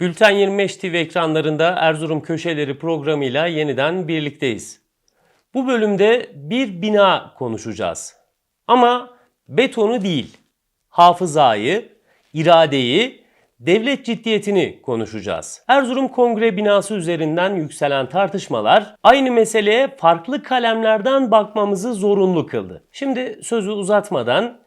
Bülten 25 TV ekranlarında Erzurum Köşeleri programıyla yeniden birlikteyiz. Bu bölümde bir bina konuşacağız. Ama betonu değil, hafızayı, iradeyi, devlet ciddiyetini konuşacağız. Erzurum Kongre binası üzerinden yükselen tartışmalar aynı meseleye farklı kalemlerden bakmamızı zorunlu kıldı. Şimdi sözü uzatmadan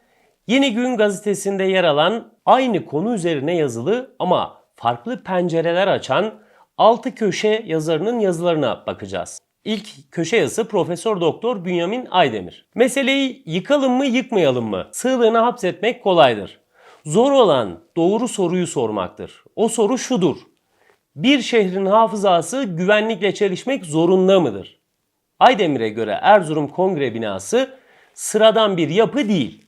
Yeni Gün gazetesinde yer alan aynı konu üzerine yazılı ama farklı pencereler açan 6 köşe yazarının yazılarına bakacağız. İlk köşe yazısı Profesör Doktor Bünyamin Aydemir. Meseleyi yıkalım mı yıkmayalım mı? Sığlığına hapsetmek kolaydır. Zor olan doğru soruyu sormaktır. O soru şudur. Bir şehrin hafızası güvenlikle çelişmek zorunda mıdır? Aydemir'e göre Erzurum Kongre binası sıradan bir yapı değil.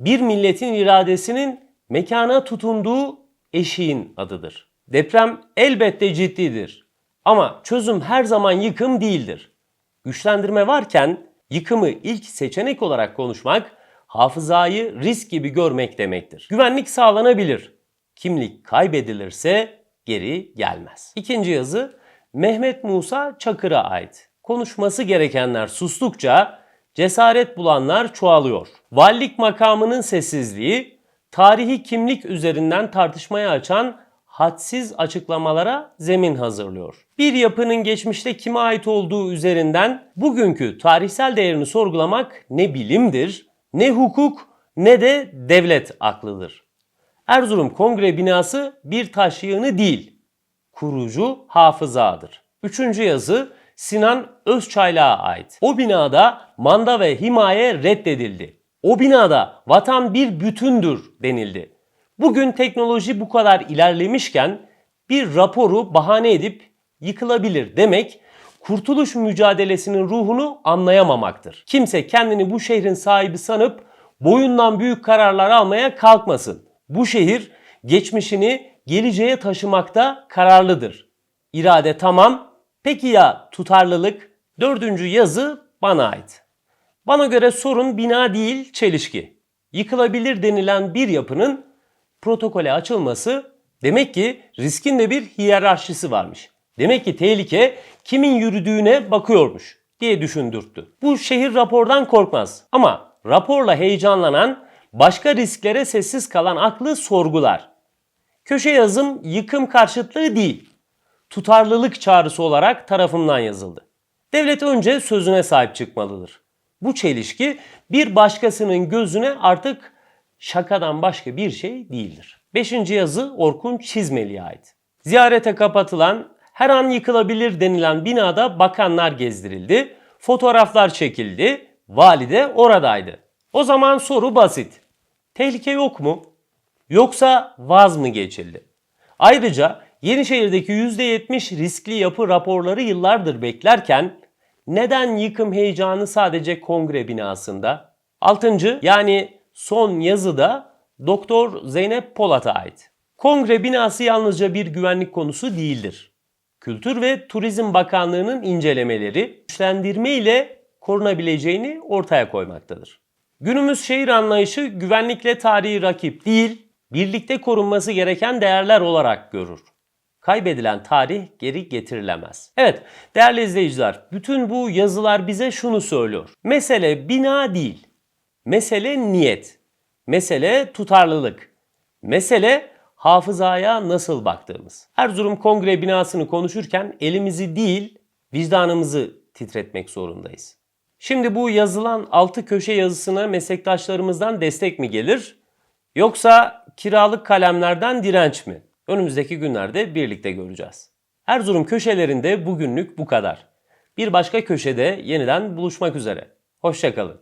Bir milletin iradesinin mekana tutunduğu eşiğin adıdır. Deprem elbette ciddidir. Ama çözüm her zaman yıkım değildir. Güçlendirme varken yıkımı ilk seçenek olarak konuşmak hafızayı risk gibi görmek demektir. Güvenlik sağlanabilir. Kimlik kaybedilirse geri gelmez. İkinci yazı Mehmet Musa Çakır'a ait. Konuşması gerekenler sustukça cesaret bulanlar çoğalıyor. Valilik makamının sessizliği tarihi kimlik üzerinden tartışmaya açan hadsiz açıklamalara zemin hazırlıyor. Bir yapının geçmişte kime ait olduğu üzerinden bugünkü tarihsel değerini sorgulamak ne bilimdir, ne hukuk, ne de devlet aklıdır. Erzurum Kongre binası bir taş yığını değil, kurucu hafızadır. Üçüncü yazı Sinan Özçaylık'a ait. O binada manda ve himaye reddedildi. O binada vatan bir bütündür denildi. Bugün teknoloji bu kadar ilerlemişken bir raporu bahane edip yıkılabilir demek kurtuluş mücadelesinin ruhunu anlayamamaktır. Kimse kendini bu şehrin sahibi sanıp boyundan büyük kararlar almaya kalkmasın. Bu şehir geçmişini geleceğe taşımakta kararlıdır. İrade tamam. Peki ya tutarlılık? Dördüncü yazı bana ait. Bana göre sorun bina değil çelişki. Yıkılabilir denilen bir yapının protokole açılması demek ki riskin de bir hiyerarşisi varmış. Demek ki tehlike kimin yürüdüğüne bakıyormuş diye düşündürttü. Bu şehir rapordan korkmaz ama raporla heyecanlanan başka risklere sessiz kalan aklı sorgular. Köşe yazım yıkım karşıtlığı değil, tutarlılık çağrısı olarak tarafımdan yazıldı. Devlet önce sözüne sahip çıkmalıdır. Bu çelişki bir başkasının gözüne artık şakadan başka bir şey değildir. Beşinci yazı Orkun Çizmeli'ye ait. Ziyarete kapatılan her an yıkılabilir denilen binada bakanlar gezdirildi, fotoğraflar çekildi, vali de oradaydı. O zaman soru basit. Tehlike yok mu? Yoksa vaz mı geçildi? Ayrıca Yenişehir'deki %70 riskli yapı raporları yıllardır beklerken neden yıkım heyecanı sadece kongre binasında? Altıncı yani son yazıda Doktor Zeynep Polat'a ait. Kongre binası yalnızca bir güvenlik konusu değildir. Kültür ve Turizm Bakanlığı'nın incelemeleri güçlendirme ile korunabileceğini ortaya koymaktadır. Günümüz şehir anlayışı güvenlikle tarihi rakip değil, birlikte korunması gereken değerler olarak görür. Kaybedilen tarih geri getirilemez. Evet değerli izleyiciler bütün bu yazılar bize şunu söylüyor. Mesele bina değil. Mesele niyet. Mesele tutarlılık. Mesele hafızaya nasıl baktığımız. Erzurum Kongre binasını konuşurken elimizi değil vicdanımızı titretmek zorundayız. Şimdi bu yazılan altı köşe yazısına meslektaşlarımızdan destek mi gelir? Yoksa kiralık kalemlerden direnç mi? Önümüzdeki günlerde birlikte göreceğiz. Erzurum köşelerinde bugünlük bu kadar. Bir başka köşede yeniden buluşmak üzere. Hoşçakalın.